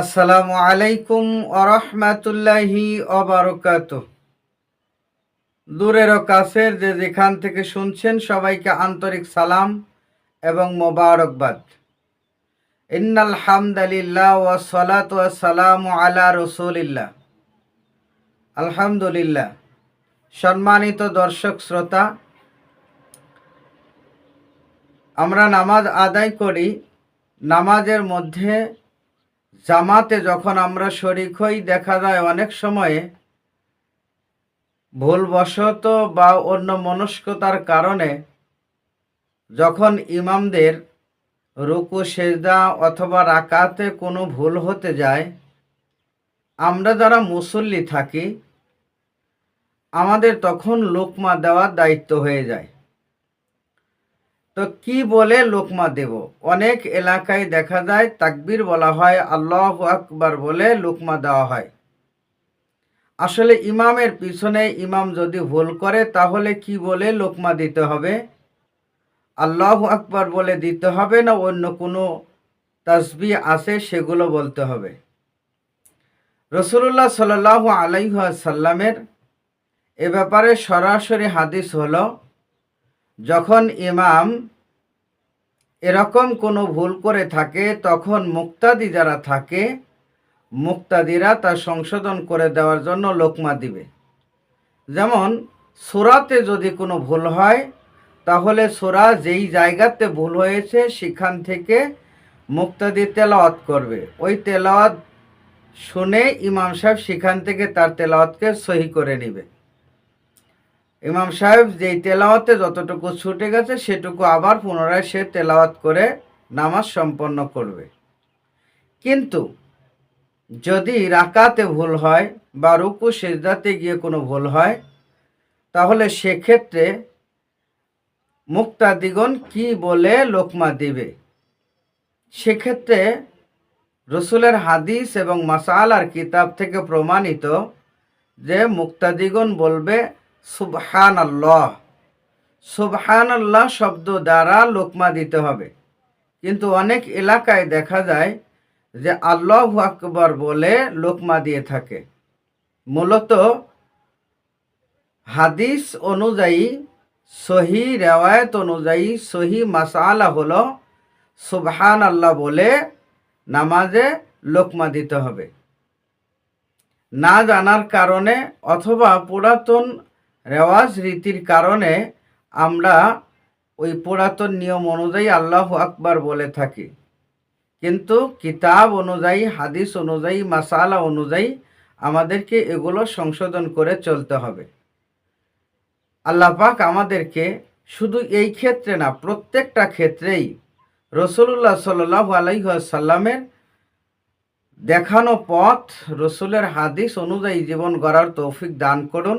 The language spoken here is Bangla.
আসসালামু আলাইকুম আরহামাতুল্লাহি অবরকাত দূরের ও কাছের যে যেখান থেকে শুনছেন সবাইকে আন্তরিক সালাম এবং মোবারকবাদ। ইন্নাল হামদালিল্লাহ ওয়া সালাত ওয়া সালামু আলা রসুলিল্লাহ। আলহামদুলিল্লাহ। সম্মানিত দর্শক শ্রোতা, আমরা নামাজ আদায় করি, নামাজের মধ্যে জামাতে যখন আমরা শরিক হই, দেখা যায় অনেক সময়ে ভুলবশত বা অন্য মনস্কতার কারণে যখন ইমামদের রুকু, সেজদা অথবা রাকাতে কোনো ভুল হতে যায়, আমরা যারা মুসল্লি থাকি, আমাদের তখন লোকমা দেওয়ার দায়িত্ব হয়ে যায়। তো কি বলে লোকমা দেব? অনেক এলাকায় দেখা যায় তাকবির বলা হয়, আল্লাহ আকবার বলে লোকমা দেওয়া হয়। আসলে ইমামের পিছনে ইমাম যদি ভুল করে, তাহলে কি বলে লোকমা দিতে হবে? আল্লাহ আকবার বলে দিতে হবে না অন্য কোনো তসবি আছে সেগুলো বলতে হবে? রসুল্লাহ সাল আলাইসাল্লামের এ ব্যাপারে সরাসরি হাদিস হলো যখন ইমাম এরকম কোনো ভুল করে থাকে, তখন মুক্তাদি যারা থাকে, মুক্তাদিরা তা সংশোধন করে দেওয়ার জন্য লোকমা দিবে। যেমন, সোরাতে যদি কোনো ভুল হয়, তাহলে সোরা যেই জায়গাতে ভুল হয়েছে, সেখান থেকে মুক্তাদি তেলাওয়াত করবে। ওই তেলাওয়াত শুনে ইমাম সাহেব সেখান থেকে তার তেলাওয়াতকে সহি করে নেবে। ইমাম সাহেব যেই তেলাওয়াতে যতটুকু ছুটে গেছে, সেটুকু আবার পুনরায় সে তেলাওয়াত করে নামাজ সম্পন্ন করবে। কিন্তু যদি রাকাতে ভুল হয় বা রুকু সেজদাতে গিয়ে কোনো ভুল হয়, তাহলে সেক্ষেত্রে মুক্তাদিগণ কি বলে লোকমা দিবে? সেক্ষেত্রে রসুলের হাদিস এবং মাসাল আর কিতাব থেকে প্রমাণিত যে মুক্তাদিগণ বলবে সুবহান আল্লাহ সুবহান আল্লাহ শব্দ দ্বারা লোকমা দিতে হবে। কিন্তু অনেক এলাকায় দেখা যায় যে আল্লাহ আকবর বলে লোকমা দিয়ে থাকে। মূলত হাদিস অনুযায়ী, সহি রেওয়ায়ত অনুযায়ী সহি মাসালা হলো সুবহান আল্লাহ বলে নামাজে লোকমা দিতে হবে। না জানার কারণে অথবা পুরাতন রেওয়াজ রীতির কারণে আমরা ওই পুরাতন নিয়ম অনুযায়ী আল্লাহ আকবার বলে থাকি। কিন্তু কিতাব অনুযায়ী, হাদিস অনুযায়ী, মাসালা অনুযায়ী আমাদেরকে এগুলো সংশোধন করে চলতে হবে। আল্লাহ পাক আমাদেরকে শুধু এই ক্ষেত্রে না, প্রত্যেকটা ক্ষেত্রেই রসুল্লাহ সাল্লাহ আলাইসাল্লামের দেখানো পথ, রসুলের হাদিস অনুযায়ী জীবন গড়ার তৌফিক দান করুন।